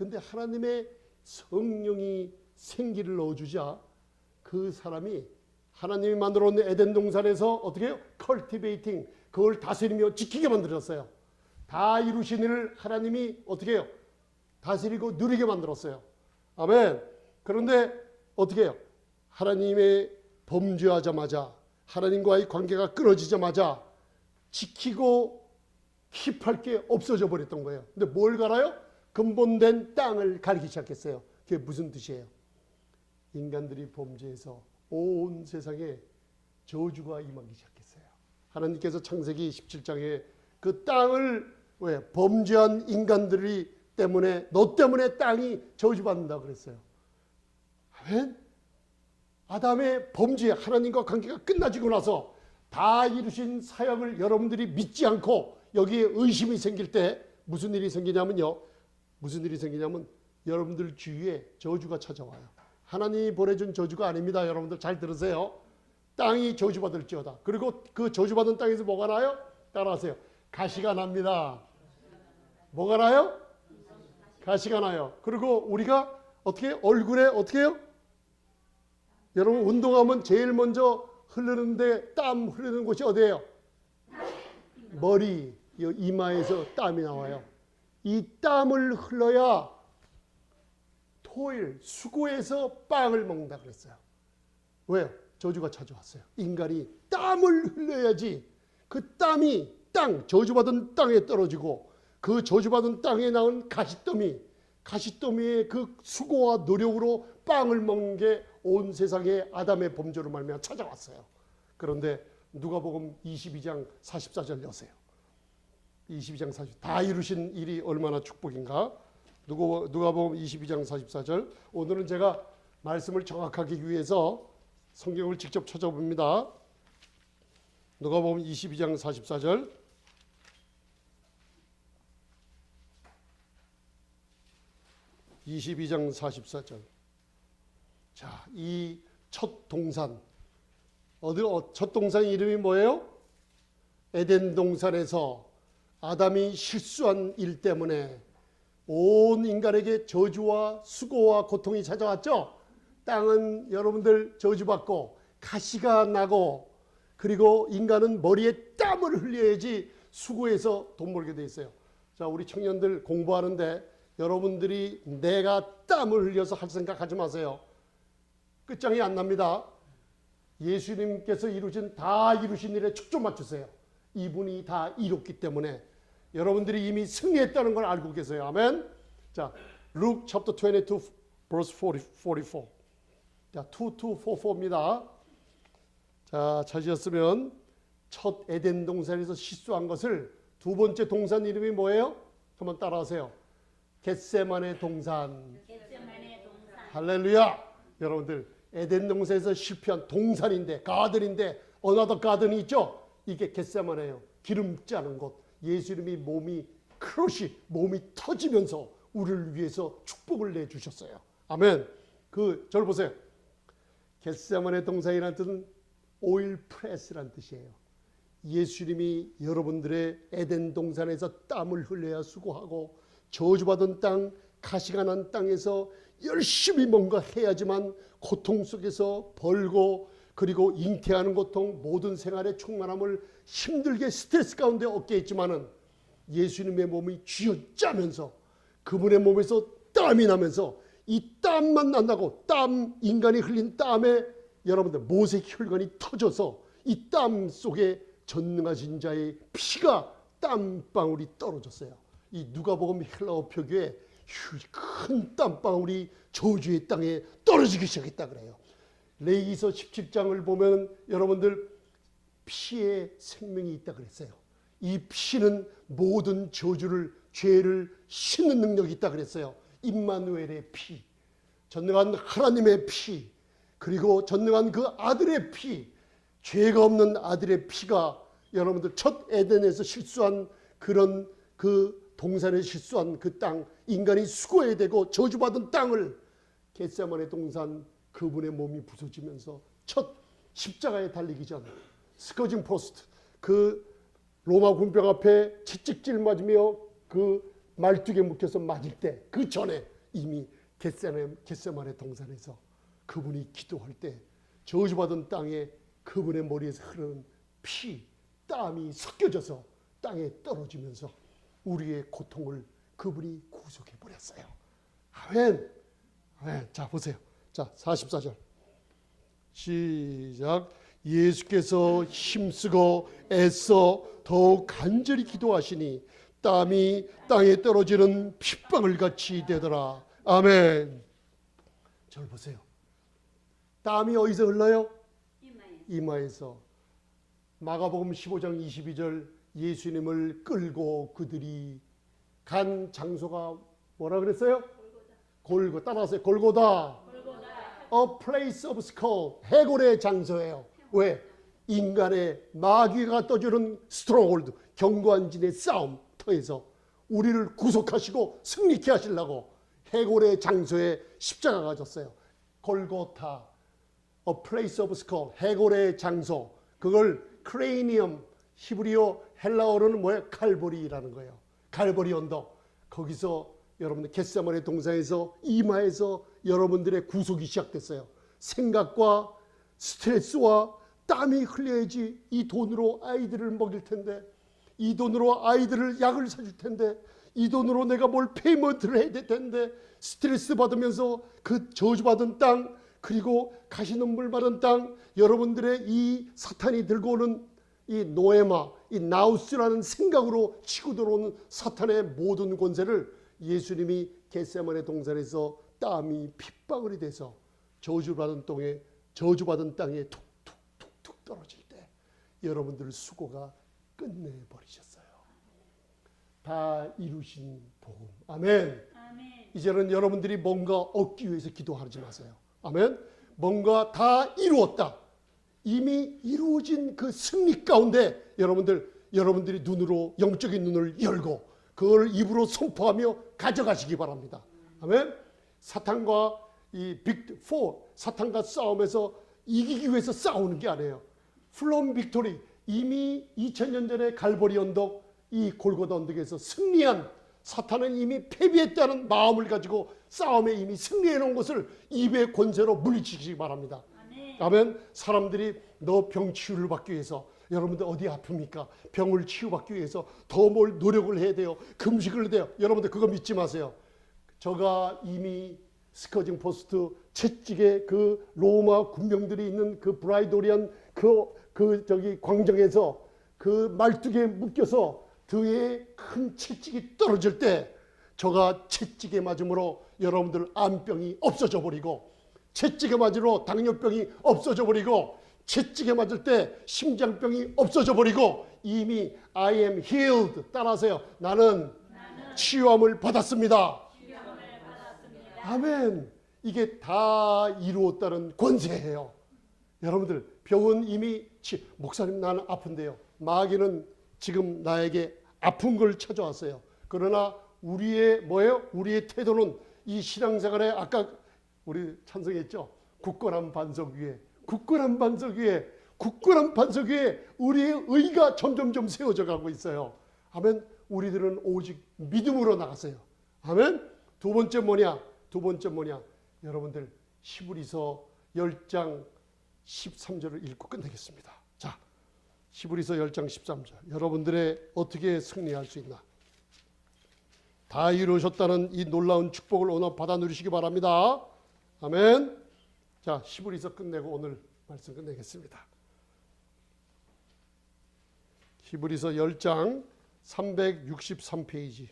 근데 하나님의 성령이 생기를 넣어주자 그 사람이 하나님이 만들어 놓은 에덴 동산에서 어떻게 해요? 컬티베이팅 그걸 다스리며 지키게 만들었어요. 다 이루신 일을 하나님이 어떻게 해요? 다스리고 누리게 만들었어요. 아멘. 그런데 어떻게 해요? 하나님의 범죄하자마자 하나님과의 관계가 끊어지자마자 지키고 킵할 게 없어져 버렸던 거예요. 근데 뭘 갈아요? 근본된 땅을 가리기 시작했어요. 그게 무슨 뜻이에요? 인간들이 범죄해서 온 세상에 저주가 임하기 시작했어요. 하나님께서 창세기 17장에 그 땅을 왜 범죄한 인간들이 때문에 너 때문에 땅이 저주받는다 그랬어요. 아멘. 아담의 범죄 하나님과 관계가 끝나지고 나서 다 이루신 사역을 여러분들이 믿지 않고 여기에 의심이 생길 때 무슨 일이 생기냐면요. 무슨 일이 생기냐면 여러분들 주위에 저주가 찾아와요. 하나님이 보내준 저주가 아닙니다. 여러분들 잘 들으세요. 땅이 저주받을지어다. 그리고 그 저주받은 땅에서 뭐가 나요? 따라하세요. 가시가 납니다. 뭐가 나요? 가시가 나요. 그리고 우리가 어떻게 얼굴에 어떻게 해요? 여러분 운동하면 제일 먼저 흐르는데 땀 흐르는 곳이 어디예요? 머리, 이 이마에서 땀이 나와요. 이 땀을 흘러야 토일 수고해서 빵을 먹는다 그랬어요. 왜요? 저주가 찾아왔어요. 인간이 땀을 흘려야지 그 땀이 땅 저주받은 땅에 떨어지고 그 저주받은 땅에 나온 가시더미 가시더미의 그 수고와 노력으로 빵을 먹는 게 온 세상에 아담의 범죄로 말미암아 찾아왔어요. 그런데 누가복음 22장 44절 여세요. 22장 40. 다 이루신 일이 얼마나 축복인가? 누가 누가복음 22장 44절. 오늘은 제가 말씀을 정확하게 위해서 성경을 직접 찾아봅니다. 누가복음 22장 44절. (22장 44절) 자, 이 첫 동산 어디 어, 첫 동산 이름이 뭐예요? 에덴 동산에서 아담이 실수한 일 때문에 온 인간에게 저주와 수고와 고통이 찾아왔죠. 땅은 여러분들 저주받고 가시가 나고 그리고 인간은 머리에 땀을 흘려야지 수고해서 돈 벌게 돼 있어요. 자, 우리 청년들 공부하는데 여러분들이 내가 땀을 흘려서 할 생각 하지 마세요. 끝장이 안 납니다. 예수님께서 이루신 다 이루신 일에 초점 맞추세요. 이분이 다 이뤘기 때문에 여러분들이 이미 승리했다는 걸 알고 계세요. 아멘. 자, Luke chapter 22 verse 40, 44. 자, 2244입니다. 자, 찾으셨으면 첫 에덴 동산에서 실수한 것을 두 번째 동산 이름이 뭐예요? 한번 따라하세요. 겟세만의 동산. 겟세만의 동산 할렐루야. 여러분들 에덴 동산에서 실패한 동산인데 가든인데 어나더 가든이 있죠. 이게 겟세만이에요. 기름 짜는 곳. 예수님이 몸이 크러시 몸이 터지면서 우리를 위해서 축복을 내 주셨어요. 아멘. 그 저를 보세요. 겟세만의 동산이라는 뜻은 오일 프레스란 뜻이에요. 예수님이 여러분들의 에덴 동산에서 땀을 흘려야 수고하고 저주받은 땅, 가시가 난 땅에서 열심히 뭔가 해야지만 고통 속에서 벌고 그리고 잉태하는 고통, 모든 생활의 충만함을 힘들게 스트레스 가운데 얻게 했지만은 예수님의 몸이 쥐어짜면서 그분의 몸에서 땀이 나면서 이 땀만 난다고 땀 인간이 흘린 땀에 여러분들 모색 혈관이 터져서 이 땀 속에 전능하신 자의 피가 땀방울이 떨어졌어요. 이 누가복음 헬라어 표기에 큰 땀방울이 저주의 땅에 떨어지기 시작했다 그래요. 레이기서 17장을 보면 여러분들 피에 생명이 있다 그랬어요. 이 피는 모든 저주를 죄를 씻는 능력이 있다 그랬어요. 임마누엘의 피, 전능한 하나님의 피, 그리고 전능한 그 아들의 피, 죄가 없는 아들의 피가 여러분들 첫 에덴에서 실수한 그런 그 동산에 실수한 그 땅, 인간이 수고해야 되고 저주받은 땅을 겟세만의 동산 그분의 몸이 부서지면서 첫 십자가에 달리기 전 스커징 포스트 그 로마 군병 앞에 채찍질 맞으며 그 말뚝에 묶여서 맞을 때 그 전에 이미 겟세만의 동산에서 그분이 기도할 때 저주받은 땅에 그분의 머리에서 흐르는 피, 땀이 섞여져서 땅에 떨어지면서 우리의 고통을 그분이 구속해 버렸어요. 아멘. 아멘. 자 보세요. 자 44절. 시작. 예수께서 힘쓰고 애써 더욱 간절히 기도하시니 땀이 땅에 떨어지는 핏방울 같이 되더라. 아멘. 저를 보세요. 땀이 어디서 흘러요? 이마에 이마에서. 마가복음 15장 22절 예수님을 끌고 그들이 간 장소가 뭐라 그랬어요? 골고 따라하세요. 골고다. A place of skull. 해골의 장소예요. 왜? 인간의 마귀가 떠주는 스트롱홀드, 견고한 진의 싸움 터에서 우리를 구속하시고 승리케 하시려고 해골의 장소에 십자가가 졌어요. 골고타. A place of skull. 해골의 장소. 그걸 크레이니엄 히브리어 헬라어로는 뭐예요? 칼보리라는 거예요. 칼보리 언덕. 거기서 여러분들 겟세마네 동산에서 이마에서 여러분들의 구속이 시작됐어요. 생각과 스트레스와 땀이 흘려야지 이 돈으로 아이들을 먹일 텐데 이 돈으로 아이들을 약을 사줄 텐데 이 돈으로 내가 뭘 페이먼트를 해야 될 텐데 스트레스 받으면서 그 저주받은 땅 그리고 가시눈물 받은 땅 여러분들의 이 사탄이 들고 오는 이 노에마 이 나우스라는 생각으로 치고 들어오는 사탄의 모든 권세를 예수님이 겟세만의 동산에서 땀이 핏방울이 돼서 저주받은 땅에 저주받은 땅에 툭툭툭툭 떨어질 때 여러분들 수고가 끝내 버리셨어요. 다 이루신 복음. 아멘. 아멘 이제는 여러분들이 뭔가 얻기 위해서 기도하지 마세요. 아멘. 뭔가 다 이루었다. 이미 이루어진 그 승리 가운데 여러분들 여러분들이 눈으로 영적인 눈을 열고 그걸 입으로 선포하며 가져가시기 바랍니다. 아멘. 사탄과 이 빅4 사탄과 싸움에서 이기기 위해서 싸우는 게 아니에요. 플롬 빅토리 이미 2000년 전에 갈보리 언덕 이 골고다 언덕에서 승리한 사탄은 이미 패배했다는 마음을 가지고 싸움에 이미 승리해 놓은 것을 입의 권세로 물리치시기 바랍니다. 아멘. 사람들이 너 병 치유를 받기 위해서 여러분들 어디 아픕니까? 병을 치유받기 위해서 더 뭘 노력을 해야 돼요. 금식을 해야 돼요. 여러분들 그거 믿지 마세요. 저가 이미 스커징 포스트 채찍에 그 로마 군병들이 있는 그 브라이도리안 그, 그 저기 광장에서 그 말뚝에 묶여서 등에 큰 채찍이 떨어질 때 저가 채찍에 맞음으로 여러분들 암병이 없어져 버리고 채찍에 맞으로 당뇨병이 없어져 버리고 채찍에 맞을 때 심장병이 없어져 버리고 이미 I am healed 따라하세요. 나는 치유함을 받았습니다. 아멘. 이게 다 이루었다는 권세예요. 여러분들 병은 이미 치, 목사님 나는 아픈데요. 마귀는 지금 나에게 아픈 걸 찾아왔어요. 그러나 우리의 뭐예요? 우리의 태도는 이 신앙생활에 아까 우리 찬성했죠. 굳건한 반석 위에 굳건한 반석 위에 굳건한 반석 위에 우리의 의가 점점점 세워져 가고 있어요. 아멘. 우리들은 오직 믿음으로 나갔어요. 아멘. 두 번째 뭐냐? 두 번째 뭐냐? 여러분들 히브리서 10장 13절을 읽고 끝내겠습니다. 자, 히브리서 10장 13절. 여러분들의 어떻게 승리할 수 있나? 다 이루셨다는 이 놀라운 축복을 오늘 받아 누리시기 바랍니다. 아멘. 자, 히브리서 끝내고 오늘 말씀 끝내겠습니다. 히브리서 10장 363페이지.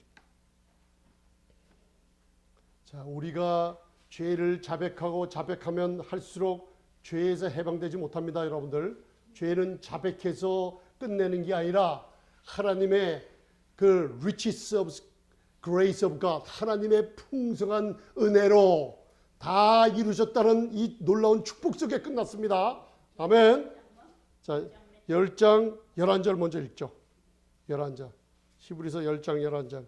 자, 우리가 죄를 자백하고 자백하면 할수록 죄에서 해방되지 못합니다, 여러분들. 죄는 자백해서 끝내는 게 아니라 하나님의 그 riches of grace of God, 하나님의 풍성한 은혜로 다 이루셨다는 이 놀라운 축복 속에 끝났습니다. 아멘. 자, 10장 11절 먼저 읽죠. 11절. 히브리서 10장 11절.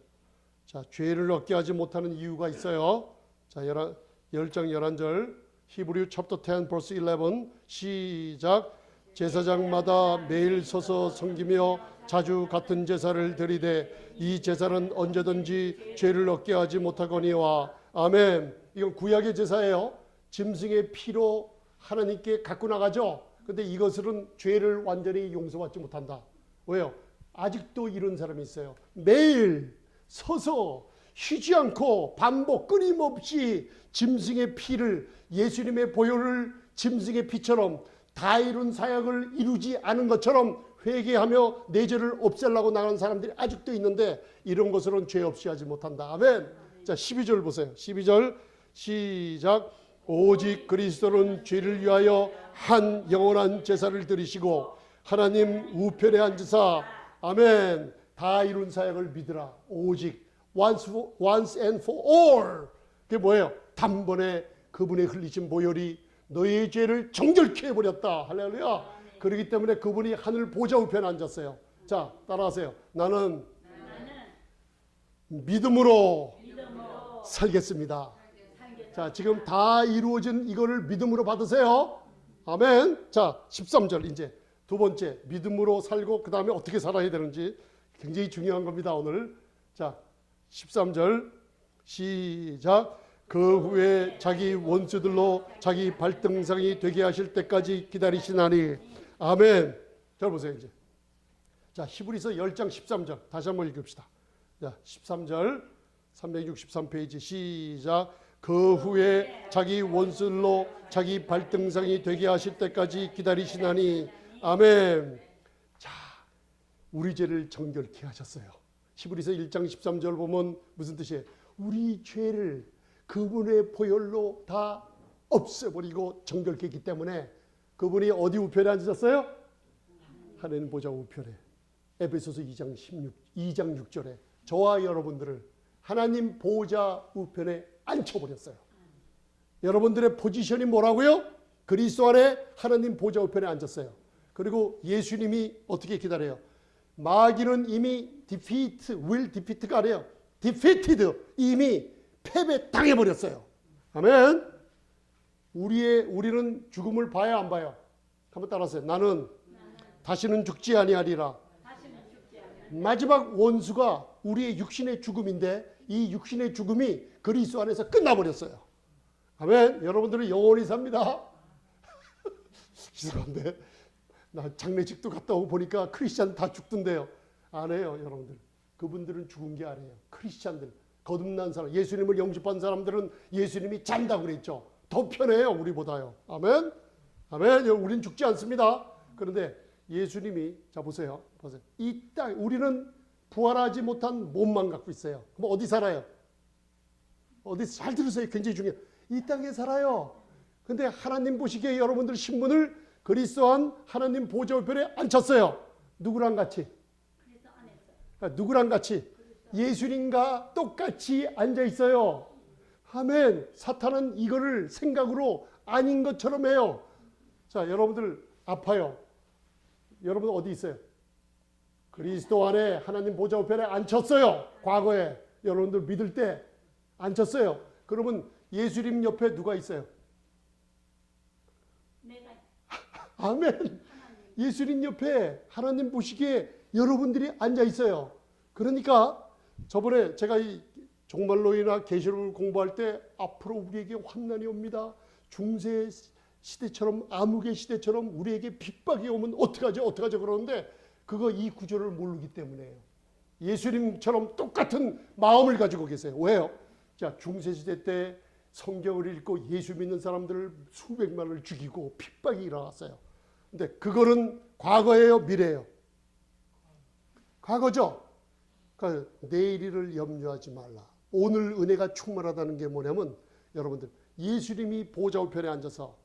자, 죄를 얻게 하지 못하는 이유가 있어요. 자, 10장 11절. 히브리 챕터 10 verse 11 시작. 제사장마다 매일 서서 섬기며 자주 같은 제사를 드리되 이 제사는 언제든지 죄를 얻게 하지 못하거니와 아멘. 이건 구약의 제사예요. 짐승의 피로 하나님께 갖고 나가죠. 근데 이것은 죄를 완전히 용서받지 못한다. 왜요? 아직도 이런 사람이 있어요. 매일 서서 쉬지 않고 반복 끊임없이 짐승의 피를 예수님의 보혈을 짐승의 피처럼 다 이룬 사역을 이루지 않은 것처럼 회개하며 내 죄를 없애려고 나가는 사람들이 아직도 있는데 이런 것으로는 죄 없이 하지 못한다. 아멘. 자, 12절 보세요. 12절 시작. 오직 그리스도는 죄를 위하여 한 영원한 제사를 드리시고 하나님 우편에 앉으사 아멘. 다 이룬 사역을 믿으라. 오직 once, once and for all. 그게 뭐예요? 단번에 그분의 흘리신 보혈이 너희의 죄를 정결케 해버렸다. 할렐루야. 그렇기 때문에 그분이 하늘 보좌 우편에 앉았어요. 자, 따라하세요. 나는 믿음으로 살겠습니다. 자, 지금 다 이루어진 이거를 믿음으로 받으세요. 아멘. 자, 13절 이제 두 번째 믿음으로 살고 그 다음에 어떻게 살아야 되는지 굉장히 중요한 겁니다. 오늘 자, 13절 시작. 그 후에 자기 원수들로 자기 발등상이 되게 하실 때까지 기다리시나니 아멘. 잘 보세요 이제. 자, 히브리서 10장 13절 다시 한번 읽읍시다. 자, 13절 363페이지 시작. 그 후에 자기 원수로 자기 발등상이 되게 하실 때까지 기다리시나니 아멘. 자, 우리 죄를 정결케 하셨어요. 히브리서 1장 13절 보면 무슨 뜻이에요? 우리 죄를 그분의 보혈로 다 없애버리고 정결케 했기 때문에 그분이 어디 우편에 앉으셨어요? 하나님 보좌 우편에. 에베소서 2장 16, 2장 6절에 저와 여러분들을 하나님 보좌 우편에 앉혀버렸어요. 여러분들의 포지션이 뭐라고요? 그리스도 안에 하나님 보좌 우편에 앉았어요. 그리고 예수님이 어떻게 기다려요? 마귀는 이미 defeat, will defeat가 아니에요. defeated, 이미 패배 당해버렸어요. 아멘. 우리의 우리는 죽음을 봐야 안 봐요. 한번 따라하세요. 나는 다시는 죽지 아니하리라. 마지막 원수가 우리의 육신의 죽음인데 이 육신의 죽음이 그리스도 안에서 끝나버렸어요. 아멘. 여러분들은 영원히 삽니다. 이상한데 나 장례식도 갔다 오고 보니까 크리스찬 다 죽던데요. 안 해요, 여러분들. 그분들은 죽은 게 아니에요. 크리스찬들 거듭난 사람, 예수님을 영접한 사람들은 예수님이 잔다고 그랬죠. 더 편해요, 우리보다요. 아멘. 아멘. 우린 죽지 않습니다. 그런데 예수님이 자 보세요. 보세요. 이 땅 우리는 부활하지 못한 몸만 갖고 있어요. 그럼 어디 살아요? 어디 잘 들으세요. 굉장히 중요해요. 이 땅에 살아요. 근데 하나님 보시기에 여러분들 신분을 그리스도한 하나님 보좌 우편에 앉혔어요. 누구랑 같이? 누구랑 같이? 예수님과 똑같이 앉아 있어요. 아멘. 사탄은 이거를 생각으로 아닌 것처럼 해요. 자, 여러분들 아파요. 여러분 어디 있어요? 그리스도 안에 하나님 보좌 우편에 앉혔어요. 과거에 여러분들 믿을 때 앉혔어요. 그러면 예수님 옆에 누가 있어요? 내가 아멘. 예수님 옆에 하나님 보시기에 여러분들이 앉아 있어요. 그러니까 저번에 제가 이 종말론이나 계시록을 공부할 때 앞으로 우리에게 환난이 옵니다. 중세 시대처럼 암흑의 시대처럼 우리에게 핍박이 오면 어떡하죠? 어떡하죠? 그러는데 그거 이 구조를 모르기 때문에요. 예수님처럼 똑같은 마음을 가지고 계세요. 왜요? 자, 중세 시대 때 성경을 읽고 예수 믿는 사람들을 수백만을 죽이고 핍박이 일어났어요. 근데 그거는 과거예요, 미래예요? 과거죠. 그러니까 내일을 염려하지 말라. 오늘 은혜가 충만하다는 게 뭐냐면 여러분들 예수님이 보좌 우편에 앉아서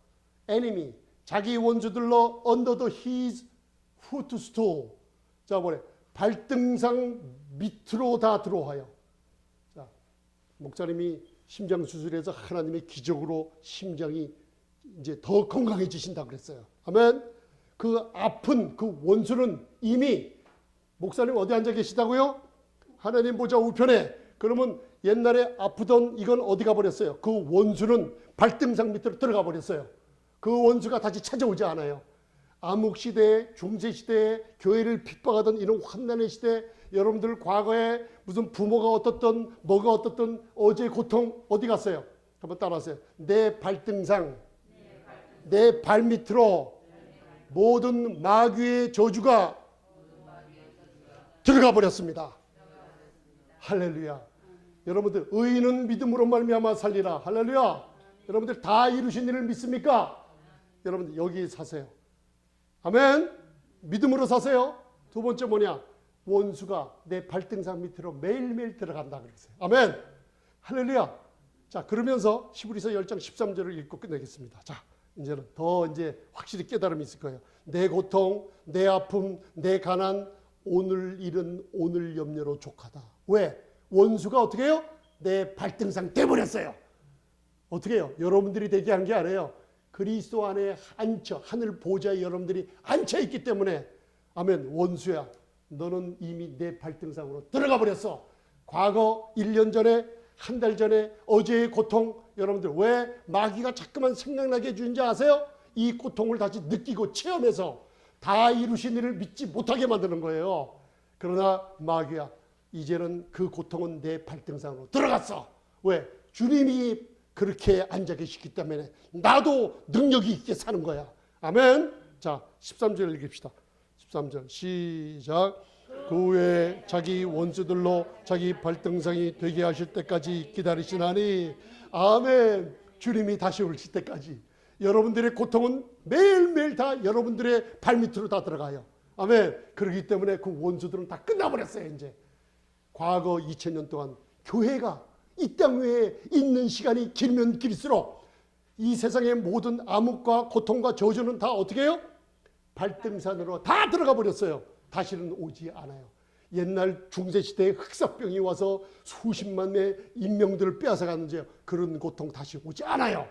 enemy 자기 원수들로 the his footstool 자 뭐래 발등상 밑으로 다 들어와요. 자 목사님이 심장 수술해서 하나님의 기적으로 심장이 이제 더 건강해지신다 그랬어요. 아멘. 그 아픈 그 원수는 이미 목사님 어디 앉아 계시다고요? 하나님 보좌 우편에. 그러면 옛날에 아프던 이건 어디 가버렸어요? 그 원수는 발등상 밑으로 들어가 버렸어요. 그 원수가 다시 찾아오지 않아요. 암흑 시대, 중세 시대에 교회를 핍박하던 이런 환난의 시대, 여러분들 과거에 무슨 부모가 어떻든 뭐가 어떻든 어제 고통 어디 갔어요? 한번 따라하세요. 내 발등상, 내 발 밑으로 모든 마귀의 저주가 들어가 버렸습니다. 할렐루야. 여러분들 의인은 믿음으로 말미암아 살리라. 할렐루야. 여러분들 다 이루신 일을 믿습니까? 여러분들 여기 사세요. 아멘. 믿음으로 사세요. 두 번째 뭐냐? 원수가 내 발등상 밑으로 매일매일 들어간다 그랬어요. 아멘. 할렐루야. 자, 그러면서 히브리서 10장 13절을 읽고 끝내겠습니다. 자, 이제는 더 이제 확실히 깨달음이 있을 거예요. 내 고통, 내 아픔, 내 가난, 오늘 일은 오늘 염려로 족하다. 왜? 원수가 어떻게 해요? 내 발등상 떼버렸어요. 어떻게 해요? 여러분들이 되게 한 게 아니에요. 그리스도 안에 앉혀 하늘 보좌에 여러분들이 앉혀 있기 때문에 아멘 원수야 너는 이미 내 발등상으로 들어가 버렸어. 과거 1년 전에 한 달 전에 어제의 고통 여러분들 왜 마귀가 자꾸만 생각나게 해주는지 아세요? 이 고통을 다시 느끼고 체험해서 다 이루신 일을 믿지 못하게 만드는 거예요. 그러나 마귀야 이제는 그 고통은 내 발등상으로 들어갔어. 왜? 주님이 그렇게 앉아 계시기 때문에 나도 능력이 있게 사는 거야. 아멘. 자, 13절 읽읍시다. 13절 시작. 그 후에 자기 원수들로 자기 발등상이 되게 하실 때까지 기다리시나니 아멘. 주님이 다시 오실 때까지 여러분들의 고통은 매일매일 다 여러분들의 발밑으로 다 들어가요. 아멘. 그렇기 때문에 그 원수들은 다 끝나버렸어요, 이제. 과거 2000년 동안 교회가 이 땅 위에 있는 시간이 길면 길수록 이 세상의 모든 암흑과 고통과 저주는 다 어떻게 해요? 발등산으로 다 들어가 버렸어요. 다시는 오지 않아요. 옛날 중세시대에 흑사병이 와서 수십만의 인명들을 빼앗아가는지 그런 고통 다시 오지 않아요.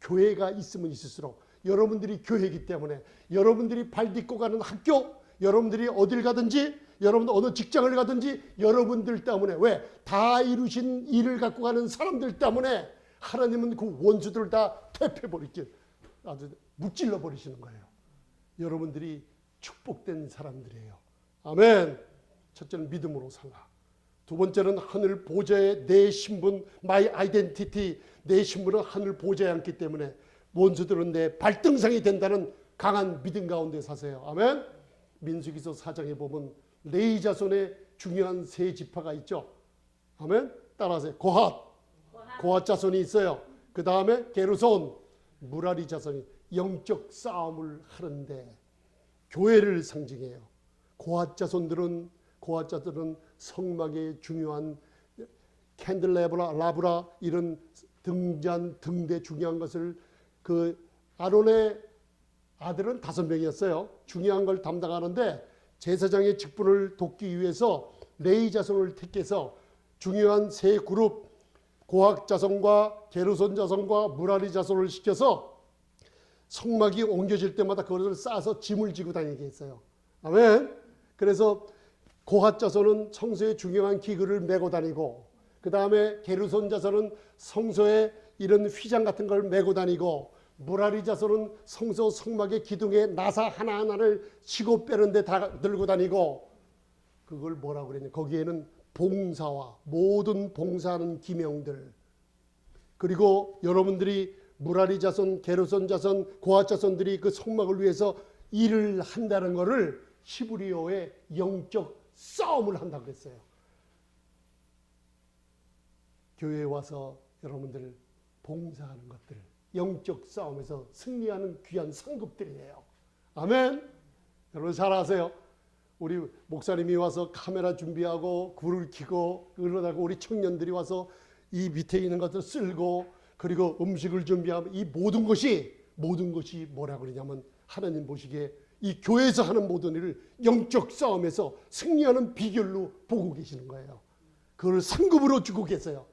교회가 있으면 있을수록 여러분들이 교회이기 때문에 여러분들이 발 딛고 가는 학교, 여러분들이 어딜 가든지 여러분들 어느 직장을 가든지 여러분들 때문에 왜? 다 이루신 일을 갖고 가는 사람들 때문에 하나님은 그 원수들을 다 퇴폐버리길 아주 무찔러 버리시는 거예요. 여러분들이 축복된 사람들이에요. 아멘. 첫째는 믿음으로 살라. 두 번째는 하늘 보좌에 내 신분, my identity, 내 신분은 하늘 보좌에 앉기 때문에 원수들은 내 발등상이 된다는 강한 믿음 가운데 사세요. 아멘. 민수기서 4장에 보면 레이 자손의 중요한 세 지파가 있죠. 아멘. 따라하세요. 고핫. 고핫 자손이 있어요. 그 다음에 게르손, 무라리 자손이 영적 싸움을 하는데 교회를 상징해요. 고핫 자손들은 고핫 자들은 성막의 중요한 캔들레브라 라브라 이런 등잔 등대 중요한 것을 그 아론의 아들은 다섯 명이었어요. 중요한 걸 담당하는데 제사장의 직분을 돕기 위해서 레이 자손을 택해서 중요한 세 그룹 고학 자손과 게르손 자손과 무라리 자손을 시켜서 성막이 옮겨질 때마다 그것을 싸서 짐을 지고 다니게 했어요. 아멘. 그래서 고핫 자손은 성소의 중요한 기구를 메고 다니고 그 다음에 게르손 자손은 성소에 이런 휘장 같은 걸 메고 다니고 무라리 자손은 성소 성막의 기둥에 나사 하나하나를 치고 빼는데 다 들고 다니고 그걸 뭐라고 그랬냐? 거기에는 봉사와 모든 봉사하는 기명들. 그리고 여러분들이 무라리 자손, 게르손 자손, 고아 자손들이 그 성막을 위해서 일을 한다는 것을 히브리어의 영적 싸움을 한다고 그랬어요. 교회에 와서 여러분들 봉사하는 것들, 영적 싸움에서 승리하는 귀한 상급들이에요. 아멘. 여러분 잘 아세요. 우리 목사님이 와서 카메라 준비하고 불을 켜고 그러다가 우리 청년들이 와서 이 밑에 있는 것들 쓸고 그리고 음식을 준비하면 이 모든 것이 모든 것이 뭐라고 그러냐면 하나님 보시기에 이 교회에서 하는 모든 일을 영적 싸움에서 승리하는 비결로 보고 계시는 거예요. 그걸 상급으로 주고 계세요.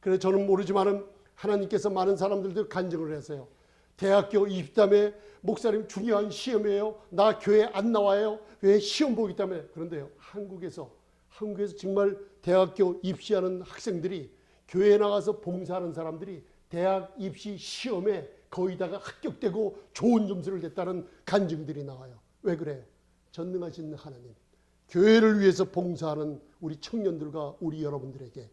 그래서 저는 모르지만은 하나님께서 많은 사람들도 간증을 했어요. 대학교 입담에 목사님 중요한 시험이에요. 나 교회 안 나와요. 왜 시험 보기 때문에 그런데요. 한국에서 한국에서 정말 대학교 입시하는 학생들이 교회에 나가서 봉사하는 사람들이 대학 입시 시험에 거의 다가 합격되고 좋은 점수를 냈다는 간증들이 나와요. 왜 그래요? 전능하신 하나님, 교회를 위해서 봉사하는 우리 청년들과 우리 여러분들에게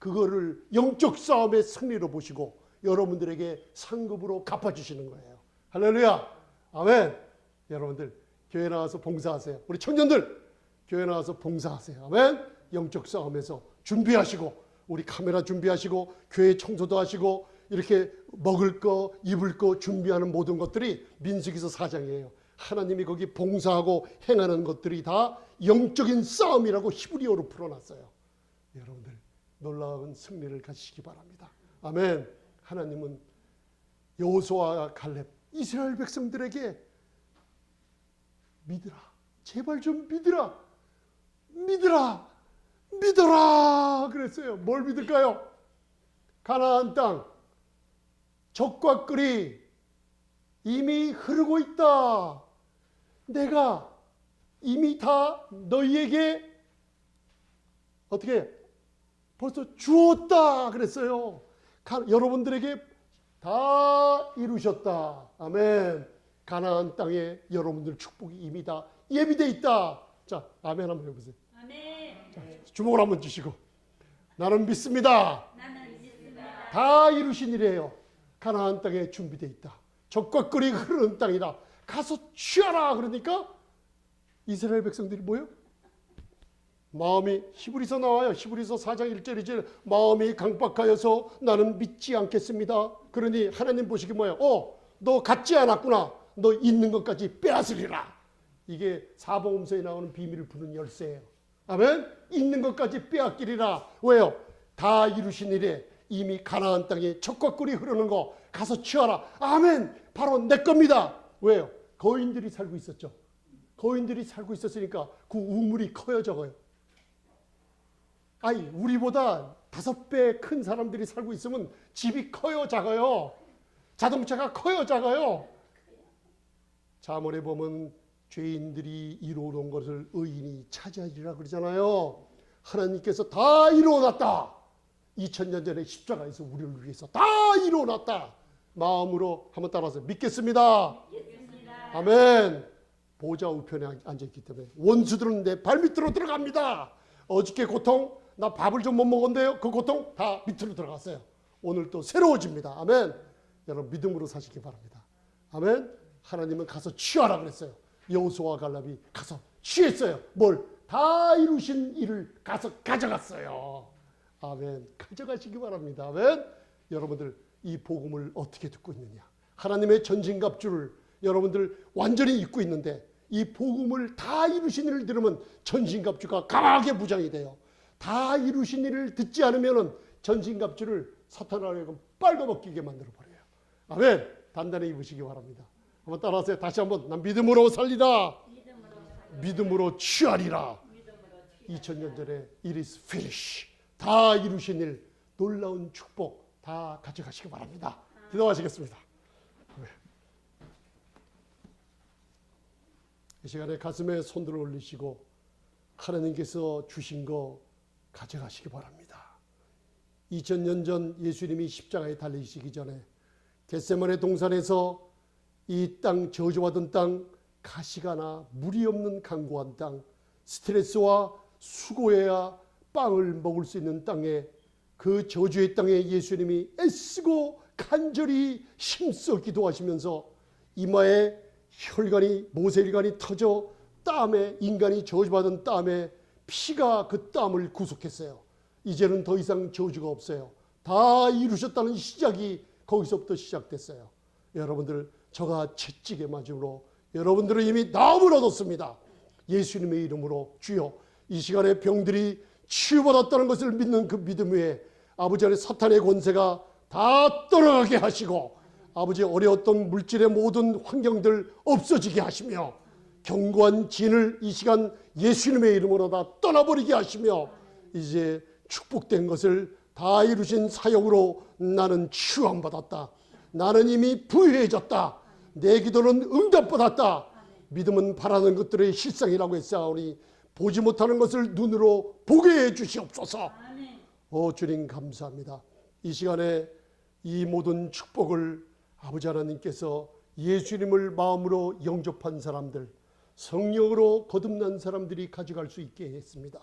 그거를 영적 싸움의 승리로 보시고 여러분들에게 상급으로 갚아주시는 거예요. 할렐루야. 아멘. 여러분들 교회 나와서 봉사하세요. 우리 청년들 교회 나와서 봉사하세요. 아멘. 영적 싸움에서 준비하시고 우리 카메라 준비하시고 교회 청소도 하시고 이렇게 먹을 거 입을 거 준비하는 모든 것들이 민수기서 4장이에요. 하나님이 거기 봉사하고 행하는 것들이 다 영적인 싸움이라고 히브리어로 풀어놨어요. 여러분들 놀라운 승리를 가지시기 바랍니다. 아멘. 하나님은 여호수아와 갈렙 이스라엘 백성들에게 믿으라. 제발 좀 믿으라. 믿으라. 믿어라. 그랬어요. 뭘 믿을까요? 가나안 땅 적과 꿀이 이미 흐르고 있다. 내가 이미 다 너희에게 어떻게 벌써 주었다 그랬어요. 가- 여러분들에게 다 이루셨다. 아멘. 가나안 땅에 여러분들 축복이 이미 다 예비돼 있다. 자, 아멘 한번 해보세요. 아멘. 주목을 한번 주시고 나는 믿습니다. 나는 믿습니다. 다 이루신 일이에요. 가나안 땅에 준비돼 있다. 적과 꿀이 흐르는 땅이다. 가서 취하라 그러니까 이스라엘 백성들이 뭐요? 마음이 히브리서 나와요. 히브리서 4장 1절이지 마음이 강박하여서 나는 믿지 않겠습니다. 그러니 하나님 보시기 뭐예요? 어, 너 갖지 않았구나. 너 있는 것까지 빼앗으리라. 이게 사복음서에 나오는 비밀을 푸는 열쇠예요. 아멘. 있는 것까지 빼앗기리라. 왜요? 다 이루신 일에 이미 가나안 땅에 적과 꿀이 흐르는 거 가서 취하라. 아멘. 바로 내 겁니다. 왜요? 거인들이 살고 있었죠. 거인들이 살고 있었으니까 그 우물이 커요, 적어요. 아니, 우리보다 다섯 배 큰 사람들이 살고 있으면 집이 커요, 작아요? 자동차가 커요, 작아요? 자문에 보면 죄인들이 이루어놓은 것을 의인이 차지하리라 그러잖아요. 하나님께서 다 이루어놨다. 2000년 전에 십자가에서 우리를 위해서 다 이루어놨다. 마음으로 한번 따라서 믿겠습니다. 아멘. 보좌 우편에 앉아 있기 때문에 원수들은 내 발밑으로 들어갑니다. 어저께 고통 나 밥을 좀 못 먹었는데요. 그 고통 다 밑으로 들어갔어요. 오늘 또 새로워집니다. 아멘. 여러분 믿음으로 사시기 바랍니다. 아멘. 하나님은 가서 취하라 그랬어요. 여호수아와 갈렙이 가서 취했어요. 뭘? 다 이루신 일을 가서 가져갔어요. 아멘. 가져가시기 바랍니다. 아멘. 여러분들 이 복음을 어떻게 듣고 있느냐? 하나님의 전진갑주를 여러분들 완전히 잊고 있는데 이 복음을 다 이루신 일을 들으면 전진갑주가 강하게 무장이 돼요. 다 이루신 일을 듣지 않으면 전진갑주를 사탄하려고 빨가벗기게 만들어 버려요. 아멘. 단단히 입으시기 바랍니다. 한번 따라하세요. 다시 한번 난 믿음으로 살리라. 믿음으로 취하리라. 2000년 전에 it is finish. 다 이루신 일, 놀라운 축복 다 가져가시기 바랍니다. 기도하시겠습니다. 아멘. 이 시간에 가슴에 손들어 올리시고 하나님께서 주신 거 가져가시기 바랍니다. 2000년 전 예수님이 십자가에 달리시기 전에 겟세마네 동산에서 이 땅 저주받은 땅 가시가나 물이 없는 강고한 땅 스트레스와 수고해야 빵을 먹을 수 있는 땅에 그 저주의 땅에 예수님이 애쓰고 간절히 힘써 기도하시면서 이마에 혈관이 모세혈관이 터져 땀에 인간이 저주받은 땀에 피가 그 땀을 구속했어요. 이제는 더 이상 저주가 없어요. 다 이루셨다는 시작이 거기서부터 시작됐어요. 여러분들 저가 채찍에 맞음으로 여러분들은 이미 나음을 얻었습니다. 예수님의 이름으로 주여 이 시간에 병들이 치유받았다는 것을 믿는 그 믿음 위에 아버지 안에 사탄의 권세가 다 떠나가게 하시고 아버지 어려웠던 물질의 모든 환경들 없어지게 하시며 견고한 진을 이 시간 예수님의 이름으로 다 떠나버리게 하시며 이제 축복된 것을 다 이루신 사역으로 나는 치유함 받았다. 나는 이미 부유해졌다. 내 기도는 응답받았다. 믿음은 바라는 것들의 실상이라고 했사오니 보지 못하는 것을 눈으로 보게 해 주시옵소서. 오 주님 감사합니다. 이 시간에 이 모든 축복을 아버지 하나님께서 예수님을 마음으로 영접한 사람들, 성령으로 거듭난 사람들이 가져갈 수 있게 했습니다.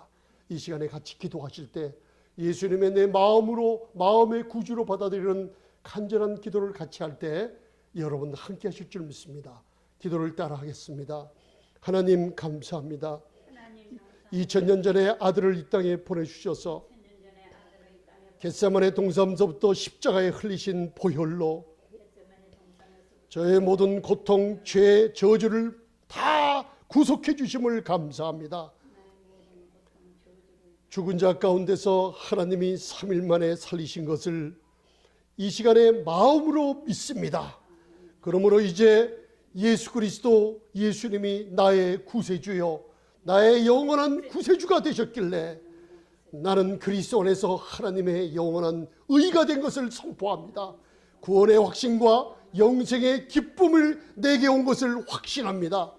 이 시간에 같이 기도하실 때 예수님의 내 마음으로 마음의 구주로 받아들이는 간절한 기도를 같이 할 때 여러분 함께 하실 줄 믿습니다. 기도를 따라 하겠습니다. 하나님 감사합니다. 하나님 2000년 전에 아들을 이 땅에 보내주셔서 겟세만의 동산서부터 십자가에 흘리신 보혈로 저의 모든 고통, 죄, 저주를 다 구속해 주심을 감사합니다. 죽은 자 가운데서 하나님이 3일 만에 살리신 것을 이 시간에 마음으로 믿습니다. 그러므로 이제 예수 그리스도 예수님이 나의 구세주요 나의 영원한 구세주가 되셨길래 나는 그리스도 안에서 하나님의 영원한 의가 된 것을 선포합니다. 구원의 확신과 영생의 기쁨을 내게 온 것을 확신합니다.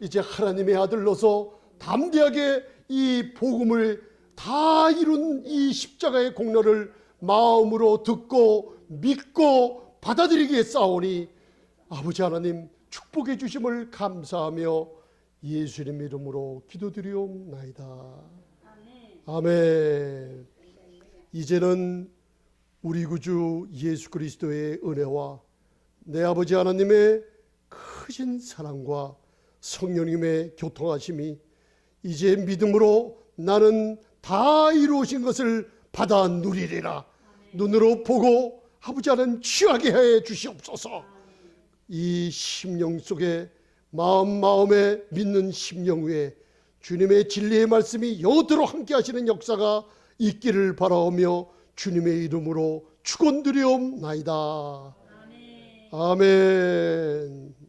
이제 하나님의 아들로서 담대하게 이 복음을 다 이룬 이 십자가의 공로를 마음으로 듣고 믿고 받아들이기에 싸우니 아버지 하나님 축복해 주심을 감사하며 예수님 이름으로 기도드리옵나이다. 아멘. 아멘. 이제는 우리 구주 예수 그리스도의 은혜와 내 아버지 하나님의 크신 사랑과 성령님의 교통하심이 이제 믿음으로 나는 다 이루어진 것을 받아 누리리라. 눈으로 보고 아버지 하나님 취하게 해 주시옵소서. 이 심령 속에 마음 마음에 믿는 심령 위에 주님의 진리의 말씀이 영원토록 함께 하시는 역사가 있기를 바라오며 주님의 이름으로 축원드리옵나이다. 아멘. 아멘.